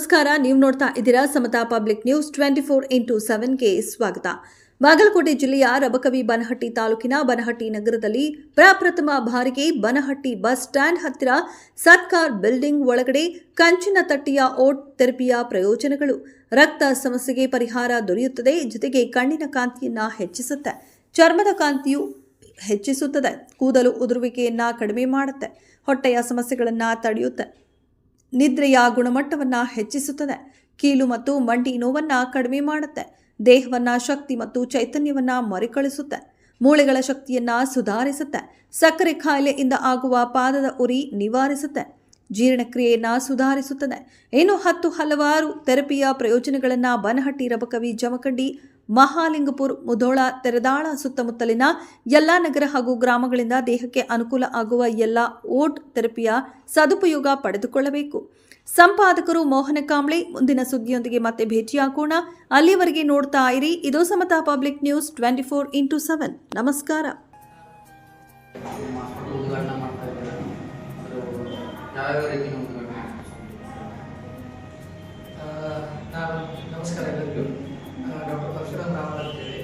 ನಮಸ್ಕಾರ, ನೀವು ನೋಡ್ತಾ ಇದ್ದೀರಾ Samata public news twenty four into ಸೆವೆನ್ಗೆ ಸ್ವಾಗತ. ಬಾಗಲಕೋಟೆ ಜಿಲ್ಲೆಯ ರಬಕವಿ ಬನಹಟ್ಟಿ ತಾಲೂಕಿನ ಬನಹಟ್ಟಿ ನಗರದಲ್ಲಿ ಪ್ರಪ್ರಥಮ ಬಾರಿಗೆ ಬನಹಟ್ಟಿ ಬಸ್ ಸ್ಟ್ಯಾಂಡ್ ಹತ್ತಿರ ಸರ್ಕಾರ್ ಬಿಲ್ಡಿಂಗ್ ಒಳಗಡೆ ಕಂಚಿನ ತಟ್ಟಿಯ ಓಟ್ ಥೆರಪಿಯ ಪ್ರಯೋಜನಗಳು. ರಕ್ತ ಸಮಸ್ಯೆಗೆ ಪರಿಹಾರ ದೊರೆಯುತ್ತದೆ, ಜೊತೆಗೆ ಕಣ್ಣಿನ ಕಾಂತಿಯನ್ನ ಹೆಚ್ಚಿಸುತ್ತೆ. ಚರ್ಮದ ಕಾಂತಿಯು ಹೆಚ್ಚಿಸುತ್ತದೆ, ಕೂದಲು ಉದುರುವಿಕೆಯನ್ನ ಕಡಿಮೆ ಮಾಡುತ್ತೆ, ಹೊಟ್ಟೆಯ ಸಮಸ್ಯೆಗಳನ್ನು ತಡೆಯುತ್ತೆ. ನಿದ್ರೆಯ ಗುಣಮಟ್ಟವನ್ನು ಹೆಚ್ಚಿಸುತ್ತದೆ. ಕೀಲು ಮತ್ತು ಮಂಡಿ ನೋವನ್ನು ಕಡಿಮೆ ಮಾಡುತ್ತೆ. ದೇಹವನ್ನು ಶಕ್ತಿ ಮತ್ತು ಚೈತನ್ಯವನ್ನು ಮರುಕಳಿಸುತ್ತೆ. ಮೂಳೆಗಳ ಶಕ್ತಿಯನ್ನು ಸುಧಾರಿಸುತ್ತೆ. ಸಕ್ಕರೆ ಖಾಯಿಲೆಯಿಂದ ಆಗುವ ಪಾದದ ಉರಿ ನಿವಾರಿಸುತ್ತೆ. ಜೀರ್ಣಕ್ರಿಯೆಯನ್ನು ಸುಧಾರಿಸುತ್ತದೆ. ಇನ್ನು ಹತ್ತು ಹಲವಾರು ಥೆರಪಿಯ ಪ್ರಯೋಜನಗಳನ್ನು ಬನಹಟ್ಟಿ ರಬಕವಿ ಜಮಖಂಡಿ ಮಹಾಲಿಂಗಪುರ್, ಮುಧೋಳ, ತೆರೆದಾಳ ಸುತ್ತಮುತ್ತಲಿನ ಎಲ್ಲ ನಗರ ಹಾಗೂ ಗ್ರಾಮಗಳಿಂದ ದೇಹಕ್ಕೆ ಅನುಕೂಲ ಆಗುವ ಎಲ್ಲ ಓಟ್ ಥೆರಪಿಯ ಸದುಪಯೋಗ ಪಡೆದುಕೊಳ್ಳಬೇಕು. ಸಂಪಾದಕರು ಮೋಹನ ಕಾಂಬ್ಳೆ, ಮುಂದಿನ ಸುದ್ದಿಯೊಂದಿಗೆ ಮತ್ತೆ ಭೇಟಿಯಾಗೋಣ. ಅಲ್ಲಿಯವರೆಗೆ ನೋಡ್ತಾ ಇರಿ. ಇದು Samata public news twenty four into seven. ನಮಸ್ಕಾರ. ಮಾಸ್ಟರ್ ಉದ್ಘಾಟನೆ ಮಾಡ್ತಾ ಇದ್ದಾರೆ ಅದು ಯಾವ್ಯಾವ ರೀತಿ ಉದ್ಘಾಟನೆ ಆ, ನಾನು ನಮಸ್ಕಾರ ಎಲ್ಲರಿಗೂ ಡಾಕ್ಟರ್ ಪರಶುರಾಮ್ ರಾಮನ್ ಅಂತೇಳಿ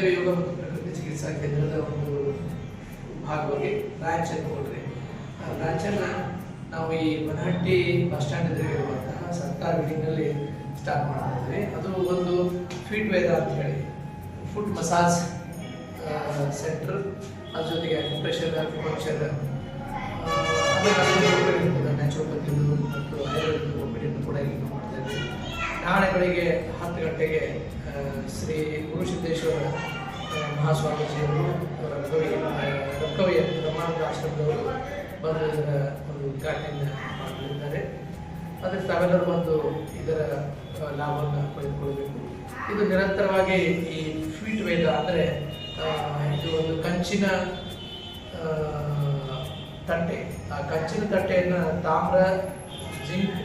ಸುಶ್ರಾದೇವಿ ಯೋಗ ಪ್ರಕೃತಿ ಚಿಕಿತ್ಸಾ ಕೇಂದ್ರದ ಒಂದು ಭಾಗವಾಗಿ ಬ್ರಾಂಚ್ ಅಂತ ಕೊಡ್ರಿ ಆ ಬ್ರಾಂಚನ್ನು ನಾವು ಈ ಬನಹಟ್ಟಿ ಬಸ್ ಸ್ಟ್ಯಾಂಡ್ ಎದುರು ಇರುವಂತಹ ಸರ್ಕಾರ ಬಿಲ್ಡಿಂಗಲ್ಲಿ ಸ್ಟಾರ್ಟ್ ಮಾಡ್ತಾ ಇದ್ವಿ ಅದು ಒಂದು ಫೀಟ್ ವೇದ ಅಂತ ಹೇಳಿ, ಫುಡ್ ಮಸಾಜ್ ಸೆಂಟರ್. ಅದ್ರ ಜೊತೆಗೆ ಅಕ್ಯುಪ್ರೆಷರ್ ಅಕ್ಯುಪಂಕ್ಚರ್ ನ್ಯಾಚುರೋಪತಿ ಮತ್ತು ಕೂಡ ಇಲ್ಲಿ ನಾವು ನಾಳೆ ಬೆಳಿಗ್ಗೆ ಹತ್ತು ಗಂಟೆಗೆ ಶ್ರೀ ಗುರುಸಿದ್ದೇಶ್ವರ ಮಹಾಸ್ವಾಮೀಜಿಯವರು ಅವರ ರಕವಿ ರಕ್ಕವಿಯ ಬ್ರಹ್ಮಾನಂದ ಆಶ್ರಮದವರು ಬಂದು ಇದರ ಒಂದು ಉದ್ಘಾಟನೆಯನ್ನು ಮಾಡಲಿದ್ದಾರೆ ಅದಕ್ಕೆ ತಾವೆಲ್ಲರೂ ಬಂದು ಇದರ ಲಾಭವನ್ನು ಪಡೆದುಕೊಳ್ಳಬೇಕು. ಇದು ನಿರಂತರವಾಗಿ ಈ ಫೀಟ್ ವೇದ ಅಂದರೆ ಇದು ಒಂದು ಕಂಚಿನ ತಟ್ಟೆ. ಆ ಕಂಚಿನ ತಟ್ಟೆಯನ್ನು ತಾಮ್ರ, ಜಿಂಕ್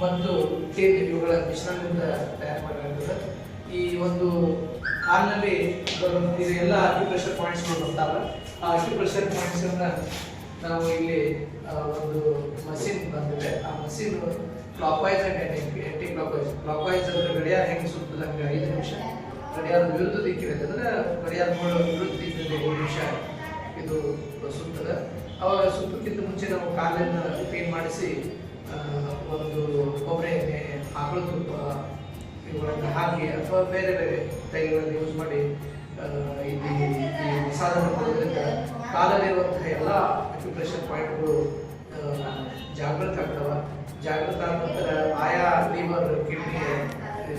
ಮತ್ತು ಟೇನ್ ಇವುಗಳ ಮಿಶ್ರಣದಿಂದ ತಯಾರು ಮಾಡಲಾಗುತ್ತದೆ ಈ ಒಂದು ಕಾಲಿನಲ್ಲಿ ಎಲ್ಲ ಅಕ್ಯುಪ್ರೆಷರ್ ಪಾಯಿಂಟ್ಸ್ಗಳು ಬರ್ತಾವೆ ಆ ಅಕ್ಯುಪ್ರೆಷರ್ ಪಾಯಿಂಟ್ಸನ್ನು ನಾವು ಇಲ್ಲಿ ಒಂದು ಮಷಿನ್ ಬಂದಿದೆ. ಆ machine clockwise and anti clockwise clockwise ಅಂದರೆ ಗಡಿಯಾರ ಹೆಂಗೆ ಸುತ್ತದ ಹಂಗೆ ಐದು ನಿಮಿಷ. ಗಡಿಯಾರದ ವಿರುದ್ಧ ದಿಕ್ಕಿರುತ್ತೆ ಅಂದರೆ ಗಡಿಯಾರ ವಿರುದ್ಧ ದಿಕ್ಕಿನಲ್ಲಿ ಐದು ನಿಮಿಷ ಇದು ಸುತ್ತದೆ ಅವಾಗ ಸುತ್ತಕ್ಕಿಂತ ಮುಂಚೆ ನಾವು ಕಾಲನ್ನು ಕ್ಲೀನ್ ಮಾಡಿಸಿ ಒಂದು ಕೊಬ್ಬರಿ ಆಕಳ ತುಪ್ಪ ಇವುಗಳನ್ನು ಹಾಕಿ ಅಥವಾ ಬೇರೆ ಬೇರೆ ತೈಲಗಳನ್ನು ಯೂಸ್ ಮಾಡಿ ಇಲ್ಲಿ ಈ ಮಸಾಲ ಮಾಡೋದ್ರಿಂದ ಕಾಲಲ್ಲಿರುವಂತಹ ಎಲ್ಲ ಅಕ್ಯುಪ್ರೆಷನ್ ಪಾಯಿಂಟ್ಗಳು ಜಾಗೃತ ಆಗ್ತವೆ. ಜಾಗೃತ ಆದ ನಂತರ ಆಯಾ ಲಿವರ್ ಕಿಡ್ನಿ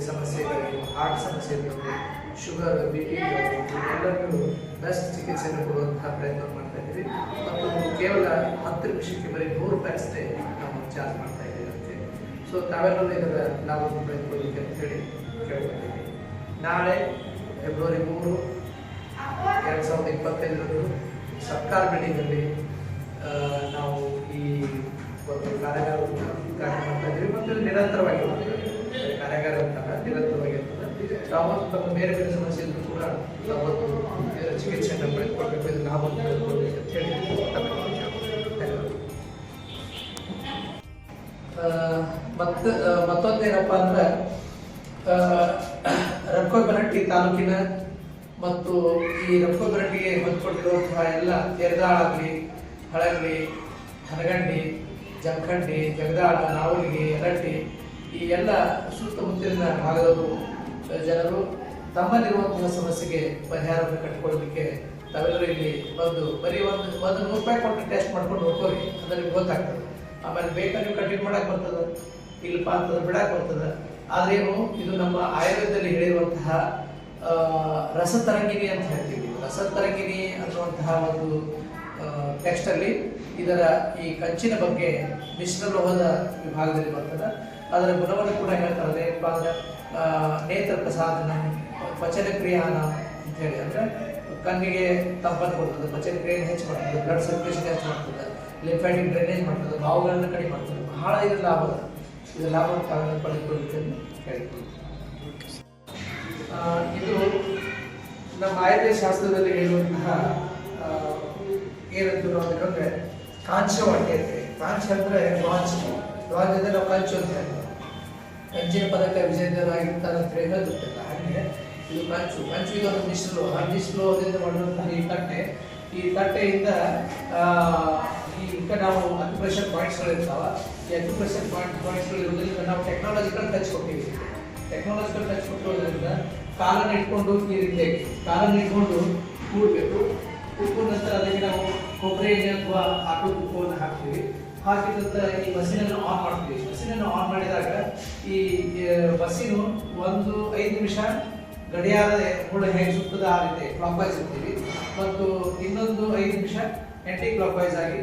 ಸಮಸ್ಯೆ ಇರಲಿ ಹಾರ್ಟ್ ಸಮಸ್ಯೆ ಇರಲಿ ಶುಗರ್ ಬಿ ಪಿ ಎಲ್ಲರಿಗೂ ಬೆಸ್ಟ್ ಚಿಕಿತ್ಸೆಯನ್ನು ಕೊಡುವಂತಹ ಪ್ರಯತ್ನ ಮಾಡ್ತಾ ಇದ್ದೀವಿ. ಮತ್ತು ಕೇವಲ ಹತ್ತು ನಿಮಿಷಕ್ಕೆ ಬರೀ ನೂರು ರೂಪಾಯಿ ಅಷ್ಟೇ ಚಾರ್ಜ್ ಮಾಡ್ತಾ ಇದ್ದೀವಿ ಅಂತೆ. ಸೊ ತಾವೆಲ್ಲರೂ ಇದರ ನಾವು ಅಂತ ಹೇಳಿ ಕೇಳ್ಕೊತೀವಿ. ನಾಳೆ ಫೆಬ್ರವರಿ ಮೂರು, ಎರಡು ಸಾವಿರದ ಇಪ್ಪತ್ತೈದರಂದು ಸರ್ಕಾರ ಬಿಲ್ಡಿಂಗಲ್ಲಿ ನಾವು ಈ ಒಂದು ಕಾರ್ಯಾಗಾರ ಉದ್ಘಾಟನೆ ಮಾಡ್ತಾ ಇದ್ದೀವಿ. ಮತ್ತು ನಿರಂತರವಾಗಿ ಕಾರ್ಯಾಗಾರ ಅಂತಲ್ಲ ನಿರಂತರವಾಗಿ ಯಾವತ್ತು ತಮ್ಮ ಬೇರೆ ಬೇರೆ ಸಮಸ್ಯೆ ಇದ್ದರೂ ಕೂಡ ತಾವತ್ತು ಇದರ ಚಿಕಿತ್ಸೆಯನ್ನು ಪಡೆದುಕೊಳ್ಬೇಕು. ಇದು ನಾವು ಪಡೆದುಕೊಳ್ಬೇಕು ಮತ್ತೊಂದೇನಪ್ಪ ಅಂದ್ರೆ ರಕ್ಕೊಬ್ಬರಟ್ಟಿ ತಾಲೂಕಿನ ಮತ್ತು ಈ ರಕ್ಕೋಬನಟ್ಟಿಗೆ ಹೊಂದ್ಕೊಂಡಿರುವಂತಹ ಎಲ್ಲ ತೆರೆದಾಳಾಗಲಿ ಹಳಗಲಿ ಹನಗಂಡಿ, ಜಮಖಂಡಿ, ಜಗದಾಳ ನಾವಲಿಗೆ ಎರಟ್ಟಿ ಈ ಎಲ್ಲ ಸುತ್ತಮುತ್ತಲಿನ ಭಾಗದವರು ಜನರು ತಮ್ಮಲ್ಲಿರುವಂತಹ ಸಮಸ್ಯೆಗೆ ಪರಿಹಾರವನ್ನು ಕಟ್ಟಿಕೊಳ್ಳಲಿಕ್ಕೆ ತಾವೆಲ್ಲರೂ ಇಲ್ಲಿ ಬಂದು ಬರೀ ಒಂದು ಒಂದು ನೂರು ರೂಪಾಯಿ ಕೊಟ್ಟು ಟೆಸ್ಟ್ ಮಾಡ್ಕೊಂಡು ಹೋಗ್ಕೋರಿ ಅಂದ್ರೆ ನಿಮ್ಗೆ ಗೊತ್ತಾಗ್ತದೆ. ಆಮೇಲೆ ಬೇಕಾದ್ರೆ ನೀವು ಕಂಟಿನ್ಯೂ ಮಾಡಕ್ ಬರ್ತದ. ಇಲ್ಲಪ್ಪ ಅಂತಂದ್ರೆ ಬಿಡಕ್ ಬರ್ತದ ಆದ್ರೇನು, ಇದು ನಮ್ಮ ಆಯುರ್ವೇದದಲ್ಲಿ ಹೇಳಿರುವಂತಹ ರಸ ರಸತರಂಗಿಣಿ ಅಂತ ಹೇಳ್ತೀವಿ. ರಸತರಂಗಿಣಿ ಅನ್ನುವಂತಹ ಒಂದು ಟೆಕ್ಸ್ಟ್ ಅಲ್ಲಿ ಇದರ ಈ ಕಂಚಿನ ಬಗ್ಗೆ ಮಿಶ್ರ ಲೋಹದ ವಿಭಾಗದಲ್ಲಿ ಬರ್ತದೆ. ಅದರ ಗುಣವನ್ನು ಕೂಡ ಹೇಳ್ತಾರೆ. ಏನಪ್ಪ ಅಂದ್ರೆ ನೇತ್ರ ಪ್ರಸಾದನ, ಪಚನ ಕ್ರಿಯಾನ ಅಂತ ಹೇಳಿ. ಅಂದ್ರೆ ಕಣ್ಣಿಗೆ ತಂಪನ್ನು ಕೊಡ್ತದೆ. ಪಚನ ಕ್ರಿಯೆಯನ್ನು ಹೆಚ್ಚು ಮಾಡ್ತದೆ. ಬ್ಲಡ್ ಸರ್ಕ್ಯುಲೇಷನ್ ಹೆಚ್ಚು ಮಾಡ್ತದೆ. ಲಿಂಫ್ಯಾಟಿಕ್ ಡ್ರೈನೇಜ್ ಮಾಡ್ತದೆ. ಬಾವುಗಳನ್ನು ಕಡಿಮೆ ಮಾಡ್ತದೆ. ಬಹಳ ಇದರ ಲಾಭ ಇದರ ಲಾಭವನ್ನು ತಾವೆಲ್ಲ ಪಡೆದುಕೊಳ್ಳಿಕ್ಕೆ ಹೇಳಿಕೊಳ್ಳಿ ಇದು ನಮ್ಮ ಆಯುರ್ವೇದ ಶಾಸ್ತ್ರದಲ್ಲಿ ಹೇಳುವಂತಹ ಏನಂತ ಅಂದ್ರೆ ಅಂತ ಹೇಳಿ. ಕಾಂಚ ಅಂದ್ರೆ ಲಾಂಚ್ ಅಂದರೆ ನಾವು ಕಂಚು ಅಂತ ಹೇಳ್ತೀವಿ. ಕಂಚಿನ ಪದಕ ವಿಜೇತರಾಗಿರ್ತಾರೆ ಅಂತ ಹೇಳಿ ಹೇಳ್ತಿರ್ತಲ್ಲ ಹಾಗೆ ಇದು ಕಂಚು. ಕಂಚು ಇದು ಒಂದು ಆ ಆ ಮಿಶ್ಲೋದಿಂದ ಮಾಡುವಂತಹ ಈ ತಟ್ಟೆ. ಈ ತಟ್ಟೆಯಿಂದ ಈ ಈಗ ನಾವು ಅಕ್ಯುಪ್ರೆಷನ್ ಪಾಯಿಂಟ್ಸ್ಗಳು ಇರ್ತಾವ. ಈ ಅಕ್ಯುಪ್ರೆಷನ್ ಪಾಯಿಂಟ್ ಪಾಯಿಂಟ್ಸ್ಗಳು ಇರೋದ್ರಿಂದ ನಾವು ಟೆಕ್ನಾಲಜಿಕಲ್ ಟಚ್ ಕೊಟ್ಟಿವಿ. ಟೆಕ್ನಾಲಜಿಕಲ್ ಟಚ್ ಕೊಟ್ಟಿರೋದ್ರಿಂದ ಕಾಲನ್ನು ಇಟ್ಕೊಂಡು ಈ ರೀತಿ ಕಾಲನ್ನು ಇಟ್ಕೊಂಡು ಕೂಡಬೇಕು. ಕೂತ್ಕೊಂಡ ನಂತರ ಅದಕ್ಕೆ ನಾವು ಕೊಬ್ಬರಿ ಎಣ್ಣೆ ಅಥವಾ ಆಟೋ ತುಪ್ಪವನ್ನು ಹಾಕ್ತೀವಿ. ಹಾಕಿದ ನಂತರ ಈ ಬಸ್ಸಿನನ್ನು ಆನ್ ಮಾಡ್ತೀವಿ. ಬಸ್ಸಿನನ್ನು ಆನ್ ಮಾಡಿದಾಗ ಈ ಬಸ್ಸಿನ ಒಂದು ಐದು ನಿಮಿಷ ಗಡಿಯಾರದ ಕೂಡ ಹೇಗೆ ಸುತ್ತದ ಆ ರೀತಿ ಕ್ಲಾಕ್ ವೈಸ್ ಇರ್ತೀವಿ. ಮತ್ತು ಇನ್ನೊಂದು ಐದು ನಿಮಿಷ ಎಂಟಿ ಕ್ಲಾಕ್ ವೈಸ್ ಆಗಿ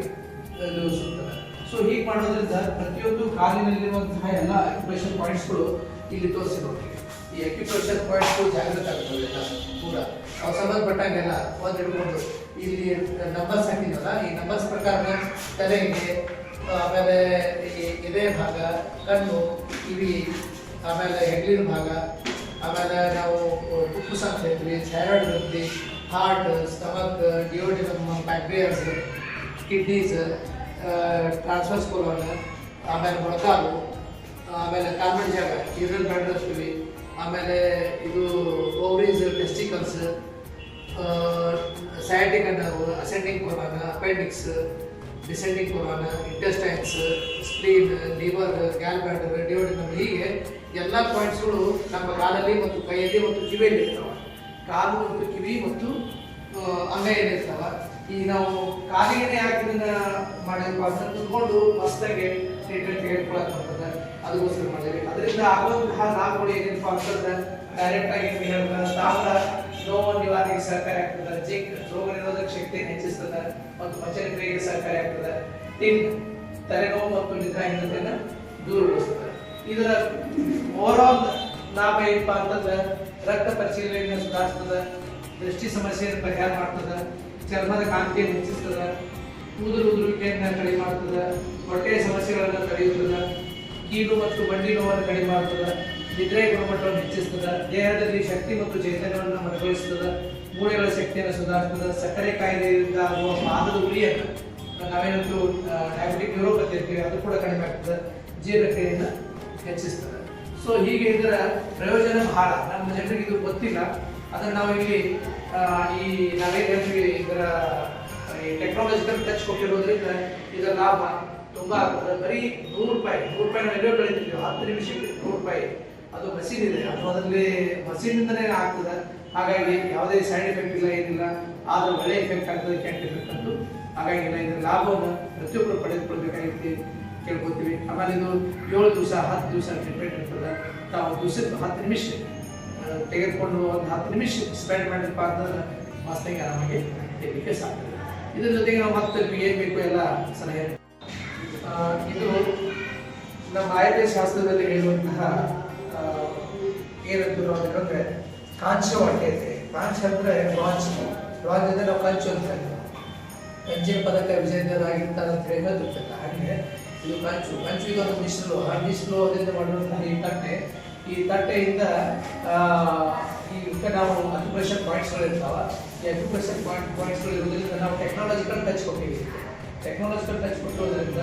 ಸೊ ಹೀಗೆ ಮಾಡೋದ್ರಿಂದ ಪ್ರತಿಯೊಂದು ಕಾಲಿನಲ್ಲಿರುವಂತಹ ಎಲ್ಲ ಅಕ್ಯುಪ್ರೆಷರ್ ಪಾಯಿಂಟ್ಸ್ಗಳು ಇಲ್ಲಿ ತೋರಿಸಿ ನೋಡಿ ಈ ಅಕ್ಯುಪ್ರೆಷರ್ ಪಾಯಿಂಟ್ಸ್ಗಳು ಜಾಗೃತ ಆಗ್ತದೆ ಕೂಡ. ಅವ್ರು ಸಂಬಂಧಪಟ್ಟಂಗೆಲ್ಲ ಒಂದು ಹಿಡ್ಕೊಂಡು ಇಲ್ಲಿ ನಂಬರ್ಸ್ ಹಾಕಿದ್ವಲ್ಲ, ಈ ನಂಬರ್ಸ್ ಪ್ರಕಾರ ತಲೆಗೆ, ಆಮೇಲೆ ಈ ಎದೆ ಭಾಗ, ಕಣ್ಣು, ಕಿವಿ, ಆಮೇಲೆ ಹೆಗ್ಲಿನ ಭಾಗ, ಆಮೇಲೆ ನಾವು ಫುಫುಸ್ ಅಂತ ಹೇಳ್ತೀವಿ ಥೈರಾಯ್ಡ್ ಗ್ರಂಥಿ heart stomach duodenum pancreas kidneys transverse colon ಆಮೇಲೆ ಮೊಳಕಾಲು ಆಮೇಲೆ ಕಾರ್ಮೆಂಟ್ ಜಾಗ ಯೂರಿನ್ ಬ್ಲಡ್ ಆಮೇಲೆ ಇದು ಓವರೀಸ್ ಟೆಸ್ಟಿಕಲ್ಸ್ ಸಯಾಟಿಕ್ ನಾವು ascending colon appendix descending colon intestines spleen liver gall bladder duodenum ಹೀಗೆ ಎಲ್ಲ ಪಾಯಿಂಟ್ಸ್ಗಳು ನಮ್ಮ ಕಾಲಲ್ಲಿ ಮತ್ತು ಕೈಯಲ್ಲಿ ಮತ್ತು ಕಿವಿಯಲ್ಲಿ ಇರ್ತಾವೆ. ಕಾಲು ಮತ್ತು ಕಿವಿ ಮತ್ತು ಅಂಗೈಯಲ್ಲಿ ಇರ್ತಾವ ಈಗ ನಾವು ಕಾಲಿಗೆ ಯಾಕೆ ಇದನ್ನ ಮಾಡಿದ್ವಿ ಅಂತ ತಿಳ್ಕೊಂಡು ಮಸ್ತಾಗಿ ಟ್ರೀಟ್ಮೆಂಟ್ ತೆಗೆದುಕೊಳ್ಳಕ್ ಬರ್ತದೆ ಅದಕ್ಕೋಸ್ಕರ ಮಾಡಿದ್ವಿ. ಅದರಿಂದ ಆಗುವಂತಹ ಲಾಭಗಳು ಏನೇನಪ್ಪ ಅಂತಂದ್ರೆ ಡೈರೆಕ್ಟ್ ಆಗಿ ತಾಮ್ರ ನೋವು ನಿವಾರಣೆಗೆ ಸಹಕಾರಿ ಆಗ್ತದೆ. ಜಿಂಕ್ ರೋಗ ನಿರೋಧಕ ಶಕ್ತಿ ಹೆಚ್ಚಿಸ್ತದೆ ಮತ್ತು ಪಚನಕ್ರಿಯೆಗೆ ಸಹಕಾರಿ ಆಗ್ತದೆ. ಟಿನ್ ತಲೆನೋವು ಮತ್ತು ನಿದ್ರಾಹೀನತೆಯನ್ನು ದೂರಗೊಳಿಸ್ತದೆ. ಇದರ ಓವರಾಲ್ ಲಾಭ ಏನಪ್ಪಾ ಅಂತಂದ್ರೆ ರಕ್ತ ಪರಿಶೀಲನೆಯನ್ನು ಸುಧಾರಿಸ್ತದೆ. ದೃಷ್ಟಿ ಸಮಸ್ಯೆಯನ್ನು ಪರಿಹಾರ ಮಾಡ್ತದೆ. ಚರ್ಮದ ಕಾಂತಿಯನ್ನು ಹೆಚ್ಚಿಸ್ತದ ಕೂದಲು ಉದುರುವಿಕೆಯನ್ನು ಕಡಿಮೆ ಮಾಡ್ತದ, ಹೊಟ್ಟೆಯ ಸಮಸ್ಯೆಗಳನ್ನು ತಡೆಯುತ್ತದೆ, ಕೀಲು ಮತ್ತು ಬಂಡಿ ನೋವನ್ನು ಕಡಿಮೆ ಮಾಡ್ತದೆ ನಿದ್ರೆ ಗುಣಮಟ್ಟವನ್ನು ಹೆಚ್ಚಿಸ್ತದ, ದೇಹದಲ್ಲಿ ಶಕ್ತಿ ಮತ್ತು ಚೈತನ್ಯವನ್ನು ಮನಗೊಳಿಸ್ತದೆ ಮೂಳೆಗಳ ಶಕ್ತಿಯನ್ನು ಸುಧಾರಿಸ್ತದೆ, ಸಕ್ಕರೆ ಕಾಯಿಲೆಯಿಂದ ಆಗುವ ಪಾದದ ಉರಿಯನ್ನು ನಾವೇನಂತೂ ಡಯಾಬಿಟಿಕ್ ನ್ಯೂರೋಪತಿ ಇರ್ತೀವಿ ಅದು ಕೂಡ ಕಡಿಮೆ ಆಗ್ತದೆ, ಜೀರ್ಣಕ್ರಿಯೆಯನ್ನು ಹೆಚ್ಚಿಸ್ತದೆ. ಸೊ ಹೀಗೆ ಇದರ ಪ್ರಯೋಜನ ಬಹಳ. ನಮ್ಮ ಜನರಿಗೆ ಇದು ಗೊತ್ತಿಲ್ಲ. ಅದನ್ನು ನಾವು ಇಲ್ಲಿ ಈ ನಾವೇನು ಹೇಳ್ತೀವಿ, ಇದರ, ಈ ಟೆಕ್ನಾಲಜಿಕಲ್ ಟಚ್ ಕೊಟ್ಟಿರೋದ್ರಿಂದ ಇದರ ಲಾಭ ತುಂಬ ಆಗ್ತದೆ. ಬರೀ ನೂರು ರೂಪಾಯಿ ನೂರು ರೂಪಾಯಿ ನಾವು ಎಲ್ಲೋ ಬೆಳಿತೀವಿ, ಹತ್ತು ನಿಮಿಷಕ್ಕೆ ನೂರು ರೂಪಾಯಿ. ಅದು ಮಸೀನ್ ಇದೆ. ಅದು ಅದರಲ್ಲಿ ಮಸೀನಿಂದನೇ ಆಗ್ತದೆ. ಹಾಗಾಗಿ ಯಾವುದೇ ಸೈಡ್ ಎಫೆಕ್ಟ್ ಇಲ್ಲ, ಏನಿಲ್ಲ. ಆದರೂ ಒಳ್ಳೆ ಎಫೆಕ್ಟ್ ಆಗ್ತದೆ, ಕೆಟ್ಟ ಎಫೆಕ್ಟ್ ಅಂತೂ. ಹಾಗಾಗಿಲ್ಲ ಇದರ ಲಾಭವನ್ನು ಪ್ರತಿಯೊಬ್ಬರು ಪಡೆದುಕೊಳ್ಬೇಕಾಗಿತ್ತು ಕೇಳ್ಕೊತೀವಿ ಆಮೇಲೆ ಇದು ಏಳು ದಿವಸ, ಹತ್ತು ದಿವಸ ಟ್ರೀಟ್ಮೆಂಟ್ ಇರ್ತದೆ. ತಾವು ದಿವಸಕ್ಕೆ ಹತ್ತು ನಿಮಿಷ ತೆಗೆದುಕೊಂಡು ಒಂದು ಹತ್ತು ನಿಮಿಷ ಸ್ಪೆಂಡ್ ಮಾಡಿದಪ್ಪ ಅಂತಂದ್ರೆ ಮಸ್ತಾಗಿ ಆರಾಮಾಗಿ ತೆಗಿಲಿಕ್ಕೆ ಸಾಧ್ಯ. ಇದ್ರ ಜೊತೆಗೆ ನಾವು ಮತ್ತೆ ಏನು ಬೇಕು ಎಲ್ಲ ಸಲಹೆ. ಇದು ನಮ್ಮ ಆಯುರ್ವೇದ ಶಾಸ್ತ್ರದಲ್ಲಿ ಹೇಳುವಂತಹ ಏನಂತ ನಾವು ಹೇಳಂದ್ರೆ ಕಾಂಚ ಹೊಟ್ಟೆ ಕಾಂಚ ಅಂದ್ರೆ ರಾಜ್ ರಾಜ್ ಅಂದ್ರೆ ನಾವು ಕಂಚು ಅಂತ ಹೇಳ್ತೀವಿ. ಕಂಚಿನ ಪದಕ ವಿಜೇತರಾಗಿರ್ತಾರೆ ಅಂತ ಹೇಳಿ ಹಾಗೆ ಇದು ಕಂಚು. ಕಂಚು ಇದು ಒಂದು ಆ ಆ ಅದರಿಂದ ಮಾಡಿರುವಂತಹ ಈ ತಟ್ಟೆ ಈ ತಟ್ಟೆಯಿಂದ ಈ ನಾವು ಪಾಯಿಂಟ್ಸ್ ಪಾಯಿಂಟ್ಸ್ಗಳು ಇರ್ತಾವ ಈ ಅಕ್ಯುಪ್ರೆಷನ್ ಪಾಯಿಂಟ್ ಪಾಯಿಂಟ್ಸ್ಗಳು ಇರೋದ್ರಿಂದ ನಾವು ಟೆಕ್ನಾಲಜಿಕಲ್ ಟಚ್ ಕೊಟ್ಟಿವಿ. ಟೆಕ್ನಾಲಜಿಕಲ್ ಟಚ್ ಕೊಟ್ಟಿರೋದ್ರಿಂದ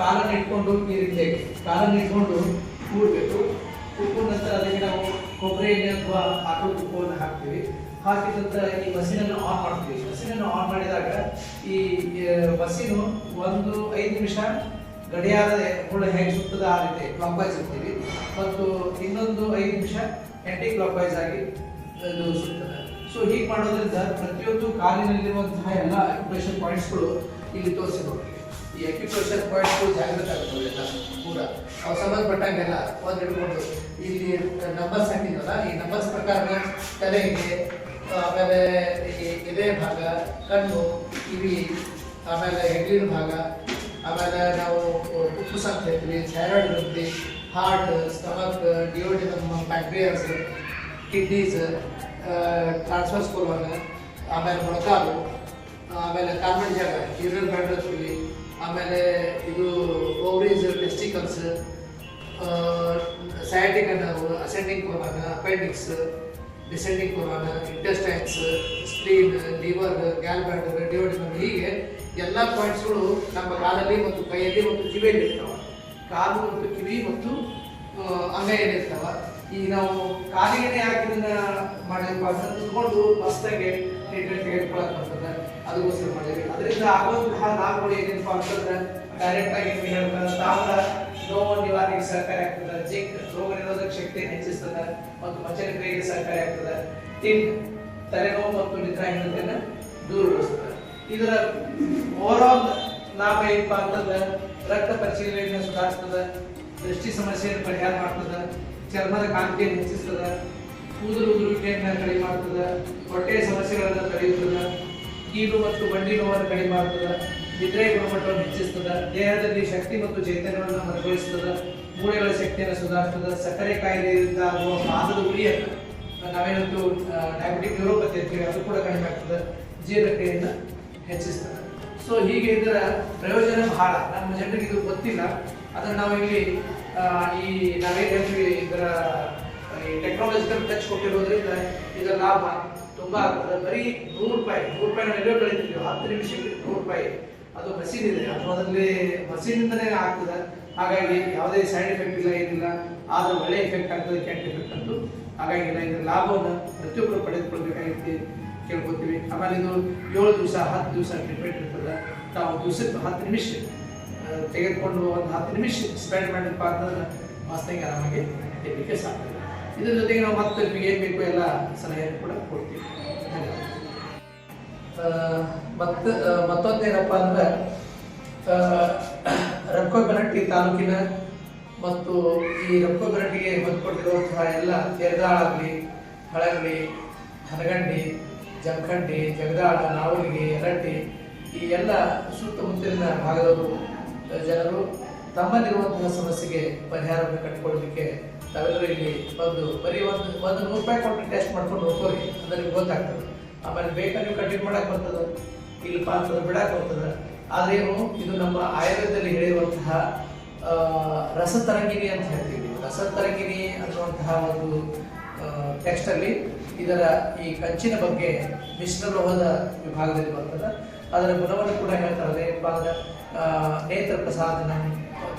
ಕಾಲನ್ನು ಇಟ್ಕೊಂಡು ಈ ರೀತಿ ಕಾಲನ್ನು ಇಟ್ಕೊಂಡು ಕೂಡಬೇಕು. ಕೂತ್ಕೊಂಡ ನಂತರ ಅದಕ್ಕೆ ನಾವು ಕೊಬ್ಬರಿ ಎಣ್ಣೆ ಅಥವಾ ಆಟೋ ತುಪ್ಪವನ್ನು ಹಾಕ್ತೀವಿ. ಹಾಕಿದ ನಂತರ ಈ ಬಸ್ಸಿನನ್ನು ಆನ್ ಮಾಡ್ತೀವಿ. ಬಸ್ಸಿನನ್ನು ಆನ್ ಮಾಡಿದಾಗ ಈ ಬಸ್ಸಿನ ಒಂದು ಐದು ನಿಮಿಷ ಗಡಿಯಾರದ ಕೂಡ ಹೇಗೆ ಸುತ್ತದ ಆ ರೀತಿ ಕ್ಲಾಕ್ ವೈಸ್ ಇರ್ತೀವಿ. ಮತ್ತು ಇನ್ನೊಂದು ಐದು ನಿಮಿಷ ಎಂಟಿ ಕ್ಲಾಕ್ ವೈಸ್ ಆಗಿ ಇದು ಸುತ್ತದೆ. ಸೊ ಹೀಗೆ ಮಾಡೋದ್ರಿಂದ ಪ್ರತಿಯೊಂದು ಕಾಲಿನಲ್ಲಿರುವಂತಹ ಎಲ್ಲ ಎಕ್ಯುಪ್ರೆಷನ್ ಪಾಯಿಂಟ್ಸ್ಗಳು ಇಲ್ಲಿ ತೋರಿಸಿ ನೋಡಿ ಈ ಎಕ್ಯುಪ್ರೆಷನ್ ಪಾಯಿಂಟ್ಸ್ಗಳು ಜಾಗೃತ ಆಗ್ತದೆ ಎಲ್ಲ ಕೂಡ ಅವು ಸಂಬಂಧಪಟ್ಟಂಗೆಲ್ಲ ಒಂದು ಹಿಡ್ಕೊಂಡು ಇಲ್ಲಿ ನಂಬರ್ಸ್ ಹಾಕಿದ್ವಲ್ಲ, ಈ ನಂಬರ್ಸ್ ಪ್ರಕಾರ ತಲೆಗೆ, ಆಮೇಲೆ ಈ ಎದೆ ಭಾಗ, ಕಣ್ಣು, ಕಿವಿ, ಆಮೇಲೆ ಹೆಗ್ಲಿನ ಭಾಗ ಆಮೇಲೆ ನಾವು ಉಪ್ಪು ಅಂತ thyroid heart stomach duodenum pancreas kidneys transverse colon ಆಮೇಲೆ ಮೊಳಕಾಲು ಆಮೇಲೆ ಕಾರ್ಬನ್ ಜಾಗ ಯೂರಿನ್ ಬ್ಲಡ್ ಆಮೇಲೆ ಇದು ಓವರೀಸ್ ಟೆಸ್ಟಿಕಲ್ಸ್ ಸಯಾಟಿಕ್ ನಾವು ascending colon appendix descending colon intestines spleen liver gall bladder ಎಲ್ಲ ಪಾಯಿಂಟ್ಸ್ಗಳು ನಮ್ಮ ಕಾಲಲ್ಲಿ ಮತ್ತು ಕೈಯಲ್ಲಿ ಮತ್ತು ಕಿವಿಯಲ್ಲಿ ಇರ್ತಾವೆ. ಕಾಲು ಮತ್ತು ಕಿವಿ ಮತ್ತು ಅಂಗೈಯಲ್ಲಿ ಅಂಗ ಏನಿರ್ತಾವ ಈ ನಾವು ಕಾಲಿಗೆ ಹಾಕಿದನ್ನ ಮಾಡಿದ ತಿಳ್ಕೊಂಡು ಮಸ್ತಾಗೆ ಟ್ರೀಟ್ಮೆಂಟ್ ತೆಗೆದುಕೊಳ್ಳಕ್ ಬರ್ತದೆ. ಅದಕ್ಕೋಸ್ಕರ ಮಾಡಿದ್ವಿ. ಅದರಿಂದ ಆಗುವಂತಹ ಲಾಭಗಳು ಏನೇನಪ್ಪ ಅಂತಂದ್ರೆ ಡೈರೆಕ್ಟ್ ಆಗಿ ಹೇಳ್ತಾರೆ. ತಾಮ್ರ ನೋವು ನಿವಾರಣೆಗೆ ಸಹಕಾರಿ ಆಗ್ತದೆ. ಜಿಂಕ್, ರೋಗ ನಿರೋಧಕ ಶಕ್ತಿ ಹೆಚ್ಚಿಸ್ತದೆ ಮತ್ತು ಮಚ್ಚನಕ್ರಿಯೆಗೆ ಸಹಕಾರಿ ಆಗ್ತದೆ. ತಿಂಡ್, ತಲೆನೋವು ಮತ್ತು ನಿದ್ರಾಹೀನತೆಯನ್ನು ದೂರಗೊಳಿಸ್ತದೆ. ಇದರ ಓವರಾಲ್ ಲಾಭ ಏನಪ್ಪ ಅಂತಂದ್ರೆ ರಕ್ತ ಪರಿಶೀಲನೆಯನ್ನು ಸುಧಾರಿಸ್ತದ, ದೃಷ್ಟಿ ಸಮಸ್ಯೆಯನ್ನು ಪರಿಹಾರ ಮಾಡ್ತದ, ಚರ್ಮದ ಕಾಂತಿಯನ್ನು ಹೆಚ್ಚಿಸ್ತದ, ಕೂದಲು ಉದುರುವಿಕೆಯನ್ನು ಕಡಿಮೆ ಮಾಡ್ತದ ಹೊಟ್ಟೆಯ ಸಮಸ್ಯೆಗಳನ್ನು ತಡೆಯುತ್ತದೆ, ಕೀಲು ಮತ್ತು ಬಂಡಿ ನೋವನ್ನು ಕಡಿಮೆ ಮಾಡ್ತದ, ನಿದ್ರೆ ಗುಣಮಟ್ಟವನ್ನು ಹೆಚ್ಚಿಸ್ತದ, ದೇಹದಲ್ಲಿ ಶಕ್ತಿ ಮತ್ತು ಚೈತನ್ಯವನ್ನು ಅನುಭವಿಸ್ತದ ಮೂಳೆಗಳ ಶಕ್ತಿಯನ್ನು ಸುಧಾರಿಸ್ತದ, ಸಕ್ಕರೆ ಕಾಯಿಲೆಯಿಂದ ಆಗುವ ಪಾದದ ಉಳಿಯನ್ನು ನಾವೇನಂತೂ ಡಯಾಬಿಟಿಕ್ ನ್ಯೂರೋಪತಿ ಅಂತೀವಿ ಅದು ಕೂಡ ಕಡಿಮೆ ಆಗ್ತದೆ, ಜೀರ್ಣಕ್ರಿಯೆಯನ್ನು ಹೆಚ್ಚಿಸ್ತದೆ. ಸೊ ಹೀಗೆ ಇದರ ಪ್ರಯೋಜನ ಬಹಳ. ನಮ್ಮ ಜನರಿಗೆ ಇದು ಗೊತ್ತಿಲ್ಲ. ಅದನ್ನು ನಾವು ಇಲ್ಲಿ ಈ, ನಾವೇನು ಹೇಳ್ತೀವಿ, ಇದರ, ಈ ಟೆಕ್ನಾಲಜಿಕಲ್ ಟಚ್ ಕೊಟ್ಟಿರೋದ್ರಿಂದ ಇದರ ಲಾಭ ತುಂಬ ಆಗ್ತದೆ ಬರೀ ನೂರು ರೂಪಾಯಿ ನೂರು ರೂಪಾಯಿ ನಾವು ಎಲ್ಲೋ ಕಳಿತೀವಿ ಹತ್ತು ನಿಮಿಷಕ್ಕೆ ನೂರು ರೂಪಾಯಿ. ಅದು ಮಸೀನ್ ಇದೆ. ಅದು ಅದರಲ್ಲಿ ಮಸೀನಿಂದನೇ ಆಗ್ತದೆ. ಹಾಗಾಗಿ ಯಾವುದೇ ಸೈಡ್ ಎಫೆಕ್ಟ್ ಇಲ್ಲ, ಏನಿಲ್ಲ. ಆದರೂ ಒಳ್ಳೆ ಎಫೆಕ್ಟ್ ಆಗ್ತದೆ, ಕೆಟ್ಟ ಎಫೆಕ್ಟ್ ಅಂತೂ ಹಾಗಾಗಿ ನಾವು ಇದರ ಲಾಭವನ್ನು ಪ್ರತಿಯೊಬ್ಬರು ಪಡೆದುಕೊಳ್ಬೇಕಾಗಿತ್ತು ಕೇಳ್ಕೊತೀವಿ. ಆಮೇಲೆ ಇದು ಏಳು ದಿವಸ, ಹತ್ತು ದಿವಸ ಟ್ರೀಟ್ಮೆಂಟ್ ಇರ್ತದೆ. ತಾವು ದಿವಸಕ್ಕೆ ಹತ್ತು ನಿಮಿಷ ತೆಗೆದುಕೊಂಡು ಒಂದು ಹತ್ತು ನಿಮಿಷ ಸ್ಪೆಂಡ್ ಮಾಡಿದಪ್ಪ ಅಂತಂದ್ರೆ ಮಸ್ತಾಗಿ ಆರಾಮಾಗಿ ತೆಗಿಲಿಕ್ಕೆ ಸಾಧ್ಯ. ಇದ್ರ ಜೊತೆಗೆ ನಾವು ಮತ್ತೆ ನಿಮಗೆ ಏನು ಬೇಕು ಎಲ್ಲ ಸಲಹೆ ಕೂಡ ಕೊಡ್ತೀವಿ. ಮತ್ತೆ ಮತ್ತು ಮತ್ತೊಂದೇನಪ್ಪ ಅಂದ್ರೆ ರಕ್ಕೋಬನಟ್ಟಿ ತಾಲೂಕಿನ ಮತ್ತು ಈ ರಕ್ಕೋಬನಟ್ಟಿಗೆ ಹೊಂದ್ಕೊಂಡಿರುವಂತಹ ಎಲ್ಲ ತೆರದಾಳಾಗಲಿ ಹಳಗಲಿ, ಹನಗಂಡಿ ಜಮಖಂಡಿ, ಜಗದಾಳ ನಾವಲಿಗೆ ಎರಟ್ಟಿ ಈ ಎಲ್ಲ ಸುತ್ತಮುತ್ತಲಿನ ಭಾಗದವರು ಜನರು ತಮ್ಮಲ್ಲಿರುವಂತಹ ಸಮಸ್ಯೆಗೆ ಪರಿಹಾರವನ್ನು ಕಂಡುಕೊಳ್ಳಲಿಕ್ಕೆ ತಾವೆಲ್ಲರೂ ಇಲ್ಲಿ ಬಂದು ಬರೀ ಒಂದು ಒಂದು ನೂರು ರೂಪಾಯಿ ಕೊಟ್ಟು ಟೆಸ್ಟ್ ಮಾಡ್ಕೊಂಡು ಹೋಗೋರಿ ಅಂದ್ರೆ ಗೊತ್ತಾಗ್ತದೆ. ಆಮೇಲೆ ಬೇಕಾ ನೀವು ಕಂಟಿನ್ಯೂ ಮಾಡೋಕೆ ಬರ್ತದೆ ಇಲ್ಲಪ್ಪ ಅಂತಂದ್ರೆ ಬಿಡಕ್ಕೆ ಬರ್ತದೆ. ಆದ್ರೇನು ಇದು ನಮ್ಮ ಆಯುರ್ವೇದದಲ್ಲಿ ಹೇಳಿರುವಂತಹ ರಸತರಂಗಿಣಿ ಅಂತ ಹೇಳ್ತೀವಿ. ರಸತರಂಗಿಣಿ ಅನ್ನುವಂತಹ ಒಂದು ಟೆಕ್ಸ್ಟ್ ಅಲ್ಲಿ ಇದರ ಈ ಕಂಚಿನ ಬಗ್ಗೆ ಮಿಶ್ರ ಲೋಹದ ವಿಭಾಗದಲ್ಲಿ ಬರ್ತದೆ. ಅದರ ಗುಣವನ್ನು ಕೂಡ ಹೇಳ್ತಾರೆ. ಅದೇನಪ್ಪ ಅಂದ್ರೆ ನೇತ್ರ ಪ್ರಸಾದನ,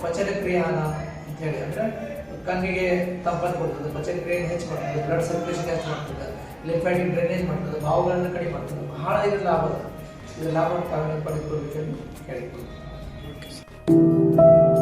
ಪಚನ ಕ್ರಿಯಾನ ಅಂತ ಹೇಳಿ. ಅಂದ್ರೆ, ಕಣ್ಣಿಗೆ ತಂಪನ್ನು ಕೊಡ್ತದೆ. ಪಚನ ಕ್ರಿಯೆ ಹೆಚ್ಚು ಮಾಡ್ತದೆ. ಬ್ಲಡ್ ಸರ್ಕ್ಯುಲೇಷನ್ ಹೆಚ್ಚು ಮಾಡ್ತದೆ. ಲಿಂಫ್ಯಾಟಿಕ್ ಡ್ರೈನೇಜ್ ಮಾಡ್ತದೆ. ಬಾವುಗಳನ್ನು ಕಡಿಮೆ ಮಾಡ್ತದೆ. ಬಹಳ ಇದರ ಲಾಭ. ಇದೆ. ಇದರ ಲಾಭವನ್ನು ತಾವೇನು ಪಡೆದುಕೊಳ್ಬೇಕೆಂದು ಹೇಳಿಕೊಳ್ಳಿ